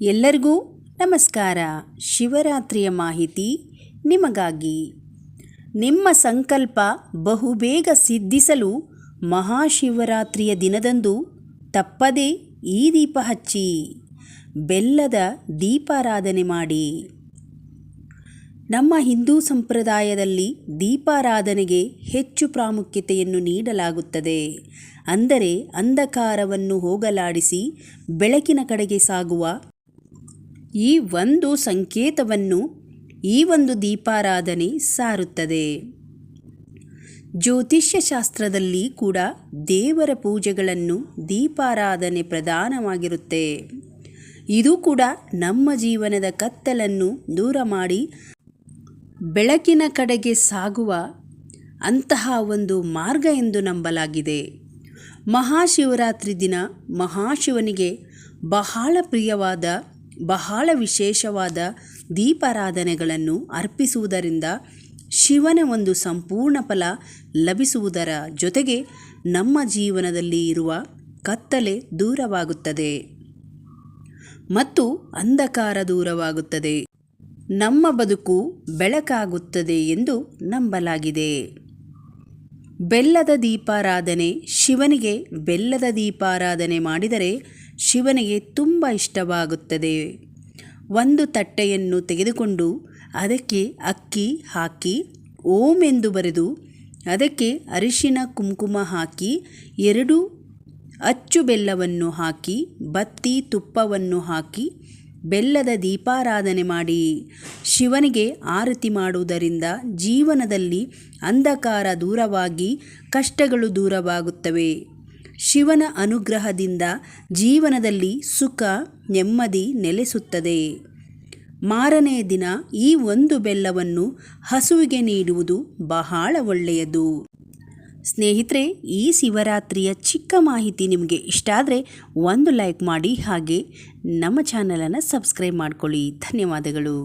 ಎಲ್ಲರಿಗೂ ನಮಸ್ಕಾರ. ಶಿವರಾತ್ರಿಯ ಮಾಹಿತಿ ನಿಮಗಾಗಿ. ನಿಮ್ಮ ಸಂಕಲ್ಪ ಬಹುಬೇಗ ಸಿದ್ಧಿಸಲು ಮಹಾಶಿವರಾತ್ರಿಯ ದಿನದಂದು ತಪ್ಪದೇ ಈ ದೀಪ ಹಚ್ಚಿ, ಬೆಲ್ಲದ ದೀಪಾರಾಧನೆ ಮಾಡಿ. ನಮ್ಮ ಹಿಂದೂ ಸಂಪ್ರದಾಯದಲ್ಲಿ ದೀಪಾರಾಧನೆಗೆ ಹೆಚ್ಚು ಪ್ರಾಮುಖ್ಯತೆಯನ್ನು ನೀಡಲಾಗುತ್ತದೆ. ಅಂದರೆ ಅಂಧಕಾರವನ್ನು ಹೋಗಲಾಡಿಸಿ ಬೆಳಕಿನ ಕಡೆಗೆ ಸಾಗುವ ಈ ಒಂದು ಸಂಕೇತವನ್ನು ಈ ಒಂದು ದೀಪಾರಾಧನೆ ಸಾರುತ್ತದೆ. ಜ್ಯೋತಿಷ್ಯ ಶಾಸ್ತ್ರದಲ್ಲಿ ಕೂಡ ದೇವರ ಪೂಜೆಗಳನ್ನು ದೀಪಾರಾಧನೆ ಪ್ರಧಾನವಾಗಿರುತ್ತೆ. ಇದು ಕೂಡ ನಮ್ಮ ಜೀವನದ ಕತ್ತಲನ್ನು ದೂರ ಮಾಡಿ ಬೆಳಕಿನ ಕಡೆಗೆ ಸಾಗುವ ಅಂತಹ ಒಂದು ಮಾರ್ಗ ಎಂದು ನಂಬಲಾಗಿದೆ. ಮಹಾಶಿವರಾತ್ರಿ ದಿನ ಮಹಾಶಿವನಿಗೆ ಬಹಳ ಪ್ರಿಯವಾದ ಬಹಳ ವಿಶೇಷವಾದ ದೀಪಾರಾಧನೆಗಳನ್ನು ಅರ್ಪಿಸುವುದರಿಂದ ಶಿವನ ಒಂದು ಸಂಪೂರ್ಣ ಫಲ ಲಭಿಸುವುದರ ಜೊತೆಗೆ ನಮ್ಮ ಜೀವನದಲ್ಲಿ ಇರುವ ಕತ್ತಲೆ ದೂರವಾಗುತ್ತದೆ ಮತ್ತು ಅಂಧಕಾರ ದೂರವಾಗುತ್ತದೆ. ನಮ್ಮ ಬದುಕು ಬೆಳಕಾಗುತ್ತದೆ ಎಂದು ನಂಬಲಾಗಿದೆ. ಬೆಲ್ಲದ ದೀಪಾರಾಧನೆ ಶಿವನಿಗೆ ಬೆಲ್ಲದ ದೀಪಾರಾಧನೆ ಮಾಡಿದರೆ ಶಿವನಿಗೆ ತುಂಬ ಇಷ್ಟವಾಗುತ್ತದೆ. ಒಂದು ತಟ್ಟೆಯನ್ನು ತೆಗೆದುಕೊಂಡು ಅದಕ್ಕೆ ಅಕ್ಕಿ ಹಾಕಿ, ಓಂ ಎಂದು ಬರೆದು ಅದಕ್ಕೆ ಅರಿಶಿನ ಕುಂಕುಮ ಹಾಕಿ, ಎರಡು ಅಚ್ಚು ಬೆಲ್ಲವನ್ನು ಹಾಕಿ, ಬತ್ತಿ ತುಪ್ಪವನ್ನು ಹಾಕಿ, ಬೆಲ್ಲದ ದೀಪಾರಾಧನೆ ಮಾಡಿ. ಶಿವನಿಗೆ ಆರತಿ ಮಾಡುವುದರಿಂದ ಜೀವನದಲ್ಲಿ ಅಂಧಕಾರ ದೂರವಾಗಿ ಕಷ್ಟಗಳು ದೂರವಾಗುತ್ತವೆ. ಶಿವನ ಅನುಗ್ರಹದಿಂದ ಜೀವನದಲ್ಲಿ ಸುಖ, ನೆಮ್ಮದಿ ನೆಲೆಸುತ್ತದೆ. ಮಾರನೆಯ ದಿನ ಈ ಒಂದು ಬೆಲ್ಲವನ್ನು ಹಸುವಿಗೆ ನೀಡುವುದು ಬಹಳ ಒಳ್ಳೆಯದು. ಸ್ನೇಹಿತರೆ, ಈ ಶಿವರಾತ್ರಿಯ ಚಿಕ್ಕ ಮಾಹಿತಿ ನಿಮಗೆ ಇಷ್ಟ ಆದರೆ ಒಂದು ಲೈಕ್ ಮಾಡಿ ಹಾಗೆ ನಮ್ಮ ಚಾನಲನ್ನು ಸಬ್ಸ್ಕ್ರೈಬ್ ಮಾಡ್ಕೊಳ್ಳಿ. ಧನ್ಯವಾದಗಳು.